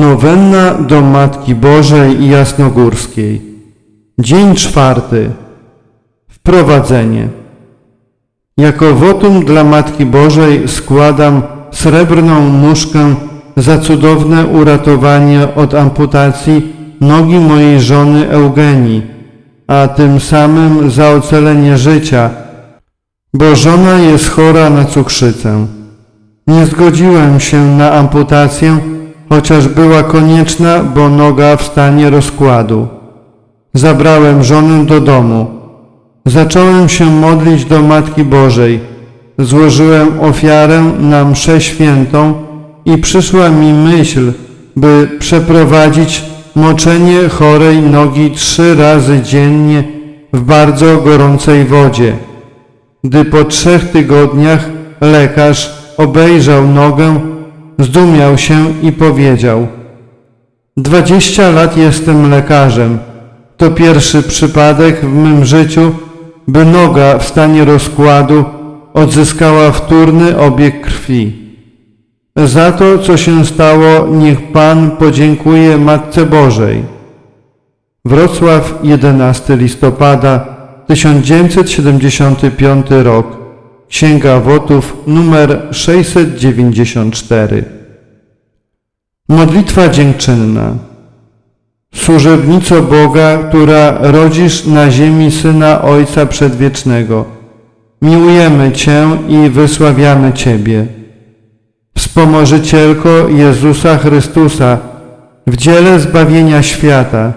Nowenna do Matki Bożej Jasnogórskiej. Dzień czwarty. Wprowadzenie. Jako wotum dla Matki Bożej składam srebrną nóżkę za cudowne uratowanie od amputacji nogi mojej żony Eugenii, a tym samym za ocalenie życia, bo żona jest chora na cukrzycę. Nie zgodziłem się na amputację, chociaż była konieczna, bo noga w stanie rozkładu. Zabrałem żonę do domu. Zacząłem się modlić do Matki Bożej. Złożyłem ofiarę na mszę świętą i przyszła mi myśl, by przeprowadzić moczenie chorej nogi trzy razy dziennie w bardzo gorącej wodzie. Gdy po trzech tygodniach lekarz obejrzał nogę, zdumiał się i powiedział Dwadzieścia lat jestem lekarzem. To pierwszy przypadek w mym życiu, by noga w stanie rozkładu odzyskała wtórny obieg krwi. Za to, co się stało, niech Pan podziękuje Matce Bożej. Wrocław, 11 listopada 1975 rok. Księga Wotów numer 694. Modlitwa dziękczynna. Służebnico Boga, która rodzisz na ziemi Syna Ojca Przedwiecznego, miłujemy Cię i wysławiamy Ciebie. Wspomożycielko Jezusa Chrystusa w dziele zbawienia świata,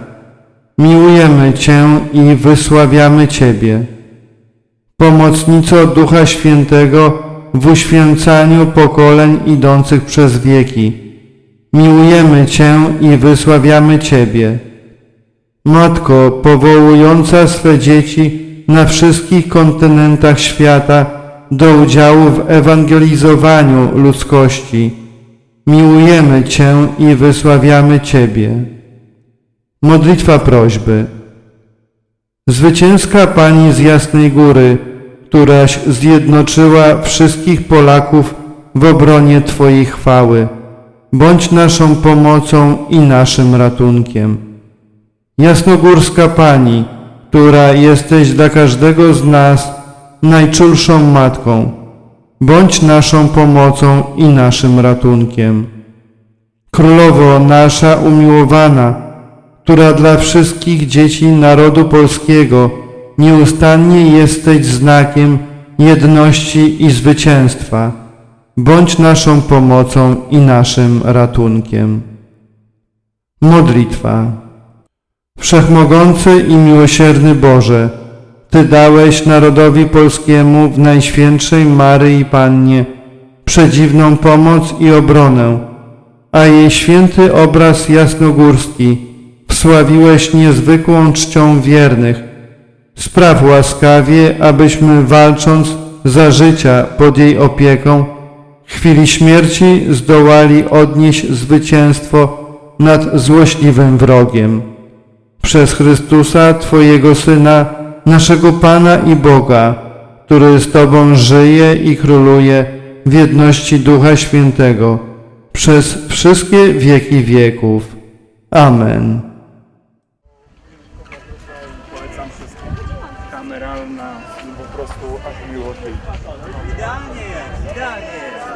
miłujemy Cię i wysławiamy Ciebie. Pomocnico Ducha Świętego w uświęcaniu pokoleń idących przez wieki, miłujemy Cię i wysławiamy Ciebie. Matko powołująca swe dzieci na wszystkich kontynentach świata do udziału w ewangelizowaniu ludzkości, miłujemy Cię i wysławiamy Ciebie. Modlitwa prośby. Zwycięska Pani z Jasnej Góry, któraś zjednoczyła wszystkich Polaków w obronie Twojej chwały, bądź naszą pomocą i naszym ratunkiem. Jasnogórska Pani, która jesteś dla każdego z nas najczulszą Matką, bądź naszą pomocą i naszym ratunkiem. Królowo nasza umiłowana, która dla wszystkich dzieci narodu polskiego nieustannie jesteś znakiem jedności i zwycięstwa. Bądź naszą pomocą i naszym ratunkiem. Modlitwa. Wszechmogący i miłosierny Boże, Ty dałeś narodowi polskiemu w Najświętszej Maryi Pannie przedziwną pomoc i obronę, a jej święty obraz jasnogórski wsławiłeś niezwykłą czcią wiernych. Spraw łaskawie, abyśmy walcząc za życia pod jej opieką, w chwili śmierci zdołali odnieść zwycięstwo nad złośliwym wrogiem. Przez Chrystusa, Twojego Syna, naszego Pana i Boga, który z Tobą żyje i króluje w jedności Ducha Świętego, przez wszystkie wieki wieków. Amen. Kameralna, po prostu aż miło się. Idealnie jest, idealnie jest.